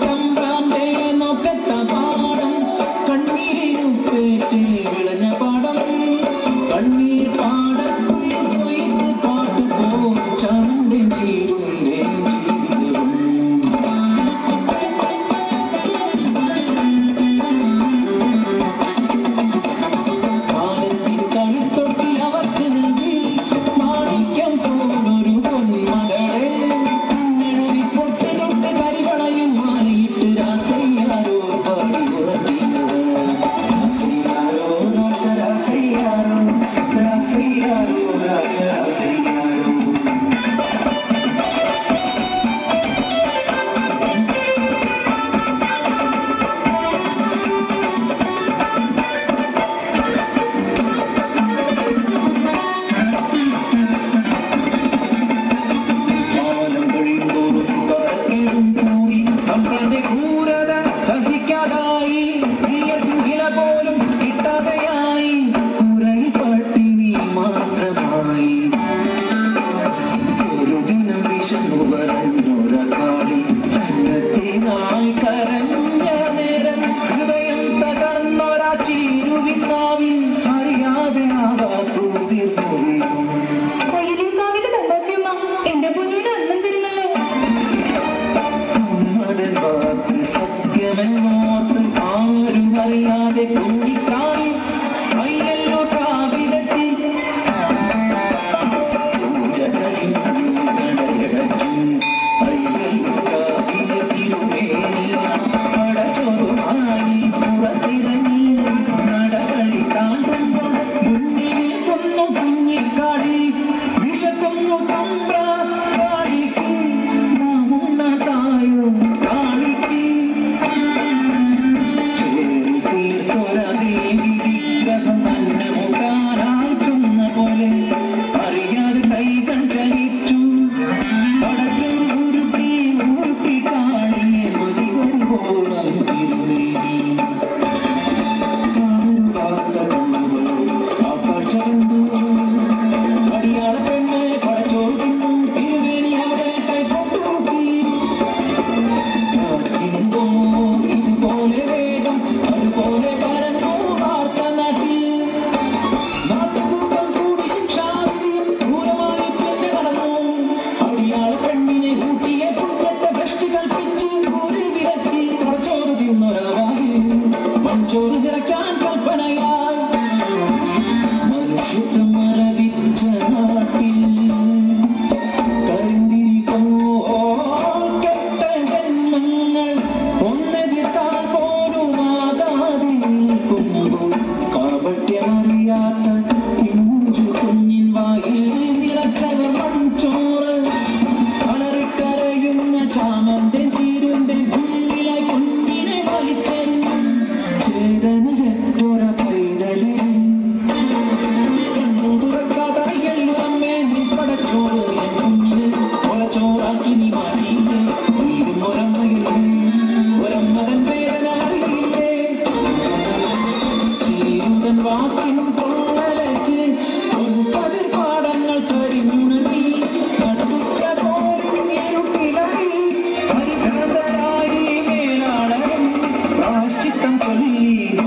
bum bum നായി കരഞ്ഞ നേരം ഹൃദയം തകർന്നൊരാ ചീരുവിന്നാവിൽ അറിയാതെ ആ വാക്കു തീർന്നു. സത്യമോർത്ത് ആരും അറിയാതെ കുഞ്ഞിക്കാണി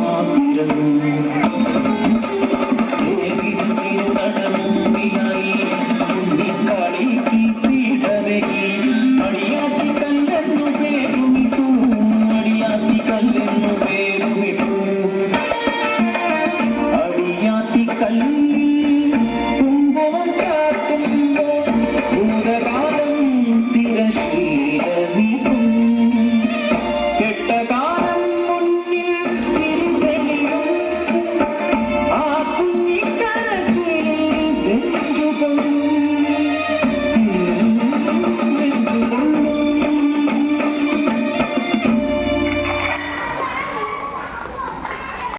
Amen.